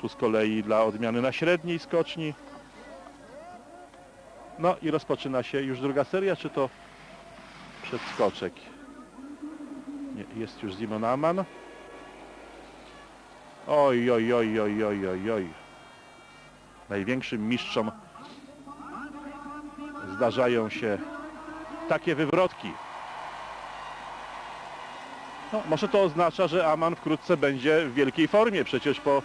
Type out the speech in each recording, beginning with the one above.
Tu z kolei dla odmiany na średniej skoczni. No i rozpoczyna się już druga seria, czy to przedskoczek? Nie, jest już Simon Aman. Oj, oj, oj, oj, oj, oj, oj. Największym mistrzom zdarzają się takie wywrotki. No, może to oznacza, że Aman wkrótce będzie w wielkiej formie. Przecież po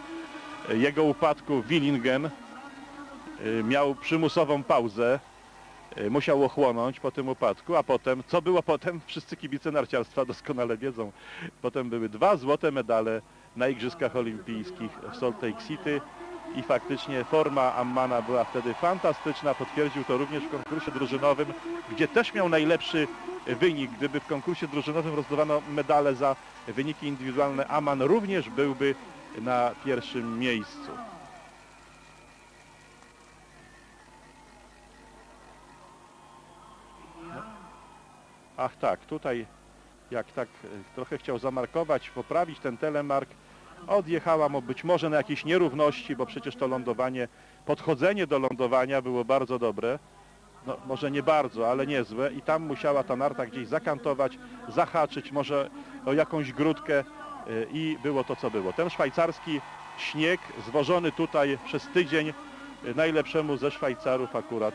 jego upadku Willingen y, miał przymusową pauzę. y, Musiał ochłonąć po tym upadku, a potem, co było potem, wszyscy kibice narciarstwa doskonale wiedzą. Potem były dwa złote medale na Igrzyskach Olimpijskich w Salt Lake City i faktycznie forma Ammana była wtedy fantastyczna. Potwierdził to również w konkursie drużynowym, gdzie też miał najlepszy wynik. Gdyby w konkursie drużynowym rozdawano medale za wyniki indywidualne, Aman również byłby na pierwszym miejscu. No. Ach tak, tutaj jak tak e, trochę chciał zamarkować, poprawić ten telemark, odjechała mu być może na jakieś nierówności, bo przecież to lądowanie, podchodzenie do lądowania było bardzo dobre. No, może nie bardzo, ale niezłe i tam musiała ta narta gdzieś zakantować, zahaczyć może o jakąś grudkę i było to co było. Ten szwajcarski śnieg zwożony tutaj przez tydzień y, najlepszemu ze Szwajcarów akurat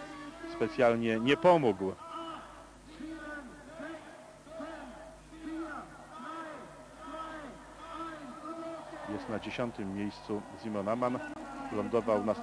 specjalnie nie pomógł. Jest na dziesiątym miejscu Simon Aman. Lądował na 100